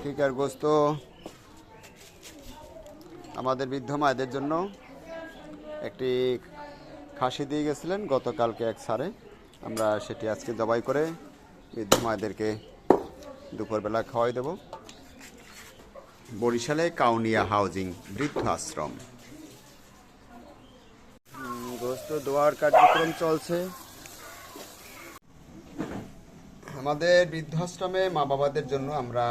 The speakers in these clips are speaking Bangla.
আকিকার গোস্ত আমাদের বৃদ্ধ মায়েদের জন্য একটি খাসি দিয়ে গেছিলেন, গতকালকে এক সারে। আমরা সেটি আজকে জবাই করে বৃদ্ধ মায়েদেরকে দুপুরবেলা খাওয়াই দেব। বরিশালে কাউনিয়া হাউজিং বৃদ্ধ আশ্রম। গোস্ত দোয়ার কার্যক্রম চলছে। আমাদের বৃদ্ধাশ্রমে মা বাবাদের জন্য আমরা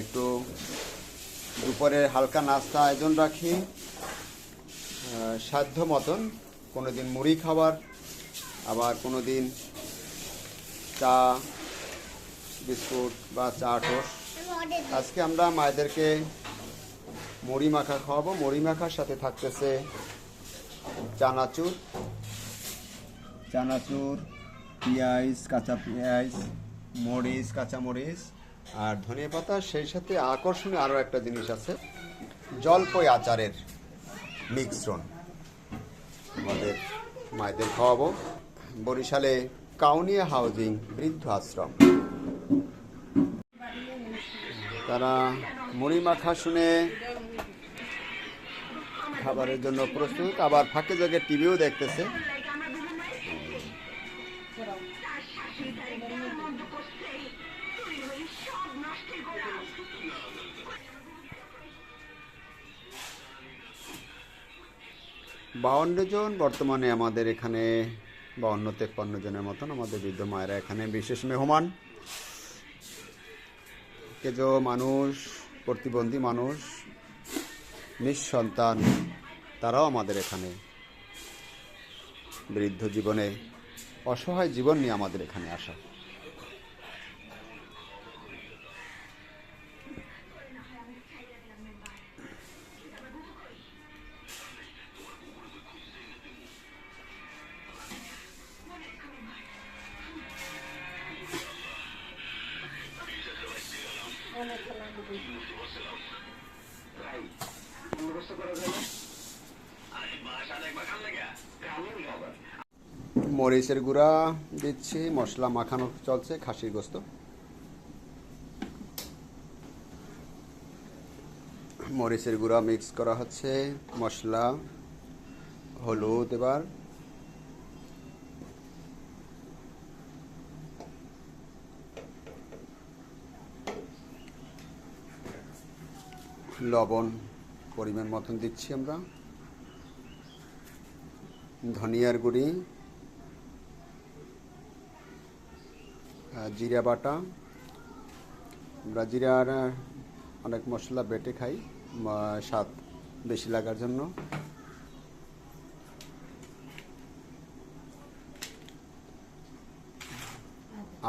একটু দুপুরে হালকা নাস্তা আয়োজন রাখি। সাধ্য মতন কোনো দিন মুড়ি খাবার, আবার কোনো দিন চা, বিস্কুট বা চা টোস্ট। আজকে আমরা মায়েদেরকে মুড়ি মাখা খাওয়াবো। মুড়ি মাখার সাথে থাকতেছে চানাচুর। চানাচুর, পেঁয়াজ, কাঁচা পেঁয়াজ, মরিচ কাঁচা মরিচ আর ধনিয়া পাতা, সেই সাথে আকর্ষণীয় আরও একটা জিনিস আছে, জলপই আচারের মিশ্রণ। আমাদের মায়েদের খাওয়াবো। বরিশালে কাউনিয়া হাউজিং বৃদ্ধ আশ্রম। তারা মুড়ি শুনে খাবারের জন্য প্রস্তুত, আবার ফাঁকে জায়গায় টিভিও দেখতেছে। বাউন্ন জন, বর্তমানে আমাদের এখানে বাউন্ন, তেপ্পান্ন জনের মতন আমাদের বৃদ্ধ মায়েরা এখানে বিশেষ মেহমান। কেজো মানুষ, প্রতিবন্ধী মানুষ, নিঃসন্তান, তারাও আমাদের এখানে বৃদ্ধ জীবনে অসহায় জীবন নিয়ে আমাদের এখানে আসা। মরিচের গুঁড়া দিচ্ছি, মশলা মাখানো চলছে, খাসির গোস্ত। মরিচের গুঁড়া মিক্স করা হচ্ছে, মশলা, হলুদ এবার। লবণ পরিমাণ মতন দিচ্ছি আমরা। ধনিয়ার গুঁড়ি জিরা বাটা। আমরা জিরার অনেক মশলা বেটে খাই স্বাদ বেশি লাগার জন্য।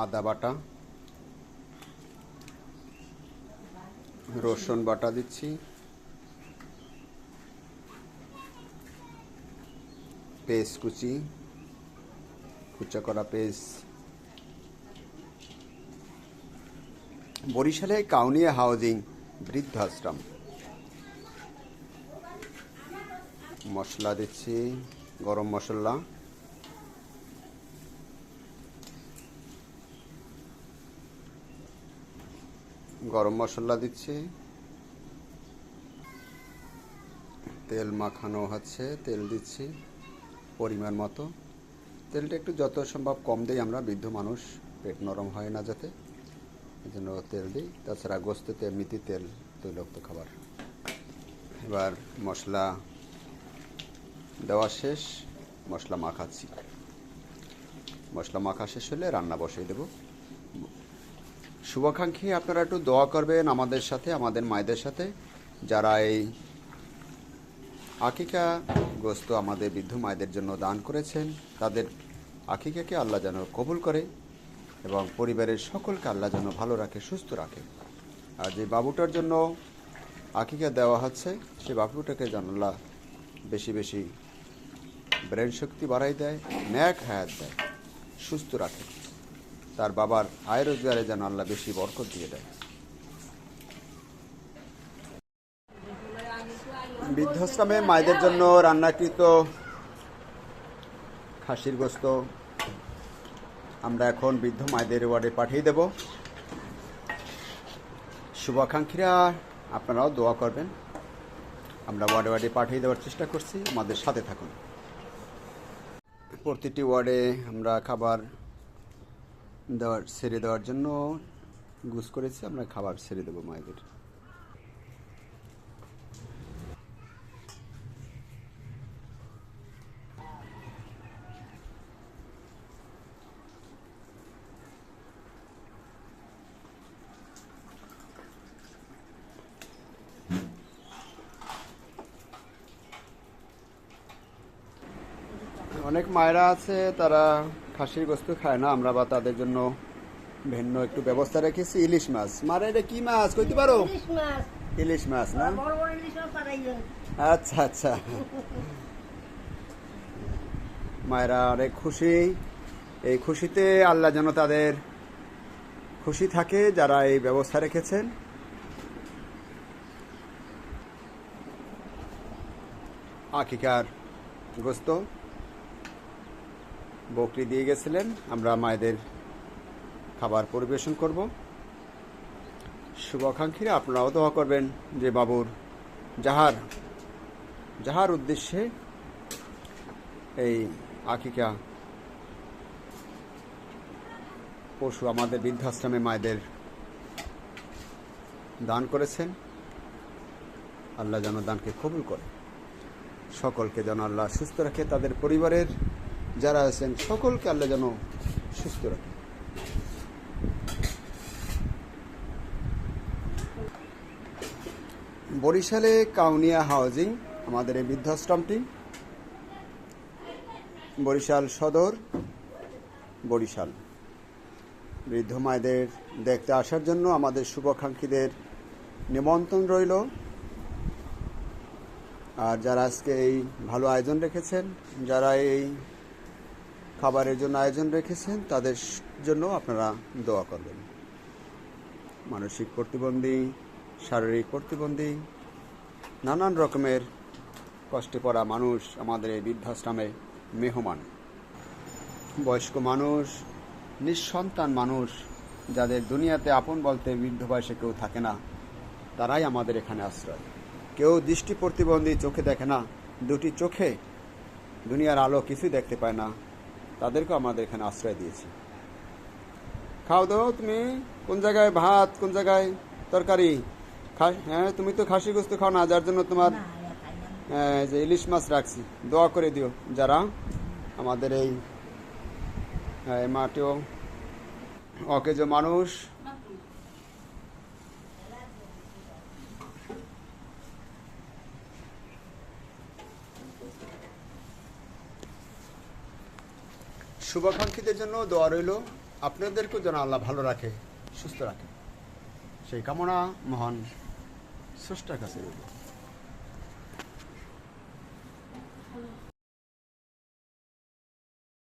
আদা বাটা। রসুন বাটা দিচ্ছি। পেস্ট কুচি, কুচা করা পেস্ট। বরিশালে কাউনিয়া হাউজিং বৃদ্ধাশ্রম মশলা দিচ্ছি, গরম মশলা। গরম মশলা দিচ্ছি। তেল মাখানো হচ্ছে, তেল দিচ্ছি। পরিমাণ মতো। তেলটা একটু যত সম্ভব কম দিই আমরা, বৃদ্ধ মানুষ, পেট নরম হয় না যাতে। এই জন্য তেল দিই। তাছাড়া গোস্তেতে এমনিতেই তেল তৈলাক্ত খাবার। এবার মশলা দেওয়া শেষ। মশলা মাখাচ্ছি। মশলা মাখা শেষ হলে রান্না বসিয়ে দেব। শুভাকাঙ্ক্ষী, আপনারা একটু দোয়া করবেন আমাদের সাথে, আমাদের মায়েদের সাথে। যারা এই আকিকা গোস্ত আমাদের বৃদ্ধ মায়েদের জন্য দান করেছেন। তাদের আকিকাকে আল্লাহ যেন কবুল করে এবং পরিবারের সকলকে আল্লাহ যেন ভালো রাখে, সুস্থ রাখে। আর যে বাবুটার জন্য আকিকা দেওয়া হচ্ছে সেই বাবুটাকে যেন আল্লাহ বেশি বেশি ব্রেন শক্তি বাড়াই দেয়, ন্যাক হায়াত দেয়, সুস্থ রাখে। তার বাবার আয় রোজগারে যেন আল্লাহ বেশি বরকত দিয়ে দেয়। বৃদ্ধাশ্রমে মায়েদের জন্য রান্নাকৃত খাসির গোস্ত। আমরা এখন বৃদ্ধ মায়েদের ওয়ার্ডে পাঠিয়ে দেব। শুভাকাঙ্ক্ষীরা, আপনারাও দোয়া করবেন। আমরা ওয়ার্ডে ওয়ার্ডে পাঠিয়ে দেওয়ার চেষ্টা করছি। আমাদের সাথে থাকুন। প্রতিটি ওয়ার্ডে আমরা খাবার দেওয়ার, ছেড়ে দেওয়ার জন্য গুছ করেছি। আমরা খাবার ছেড়ে দেবো মায়েদের। অনেক মায়েরা আছে তারা খাসির গোস্ত খায় না আমরা বা তাদের জন্য ভিন্ন একটু ব্যবস্থা রেখেছি। ইলিশ মাছ। মারা এটা কি মাছ? কইতে পারো? ইলিশ মাছ। না? আচ্ছা আচ্ছা। মায়েরা অনেক খুশি। এই খুশিতে আল্লাহ যেন তাদের খুশি থাকে যারা এই ব্যবস্থা রেখেছেন। আকিকার গোস্ত। বকরি দিয়ে গেছিলেন। আমরা মায়েদের খাবার পরিবেশন করব। শুভাকাঙ্ক্ষীরা, আপনারাও দোয়া করবেন যে বাবুর যাহার যাহার উদ্দেশ্যে এই আকিকা পশু আমাদের বৃদ্ধাশ্রমে মায়েদের দান করেছেন। আল্লাহ যেন দানকে কবুল করে। সকলকে যেন আল্লাহ সুস্থ রাখে। তাদের পরিবারের যারা আছেন, সকলকে আল্লাহ যেন সুস্থ রাখে। বরিশালে কাউনিয়া হাউজিং, আমাদের এই বৃদ্ধাশ্রমটি। বরিশাল সদর, বরিশাল। বৃদ্ধ মায়েদের দেখতে আসার জন্য আমাদের শুভাকাঙ্ক্ষীদের নিমন্ত্রণ রইল। আর যারা আজকে এই ভালো আয়োজন রেখেছেন, যারা এই খাবারের জন্য আয়োজন রেখেছেন, তাদের জন্য আপনারা দোয়া করবেন। মানসিক প্রতিবন্ধী, শারীরিক প্রতিবন্ধী, নানান রকমের কষ্টে পড়া মানুষ আমাদের এই বৃদ্ধাশ্রমে মেহমান। বয়স্ক মানুষ, নিঃসন্তান মানুষ, যাদের দুনিয়াতে আপন বলতে বৃদ্ধ বয়সে কেউ থাকে না, তারাই আমাদের এখানে আশ্রয়। কেউ দৃষ্টি প্রতিবন্ধী চোখে দেখে না, দুটি চোখে দুনিয়ার আলো কিছুই দেখতে পায় না তাদেরকেও আমাদের এখানে আশ্রয় দিয়েছি। খাও দাও তুমি কোন জায়গায় ভাত কোন জায়গায় তরকারি? হ্যাঁ তুমি তো খাসি গোস্ত খাও না যার জন্য তোমার হ্যাঁ, যে ইলিশ মাছ রাখছি দোয়া করে দিও যারা আমাদের এই হ্যাঁ, এই মাটিও অকেজো মানুষ শুভাকাঙ্ক্ষীদের জন্য দোয়া রইল। আপনাদেরকেও যেন আল্লাহ ভালো রাখে, সুস্থ রাখে। সেই কামনা মহান স্রষ্টার কাছে রইল।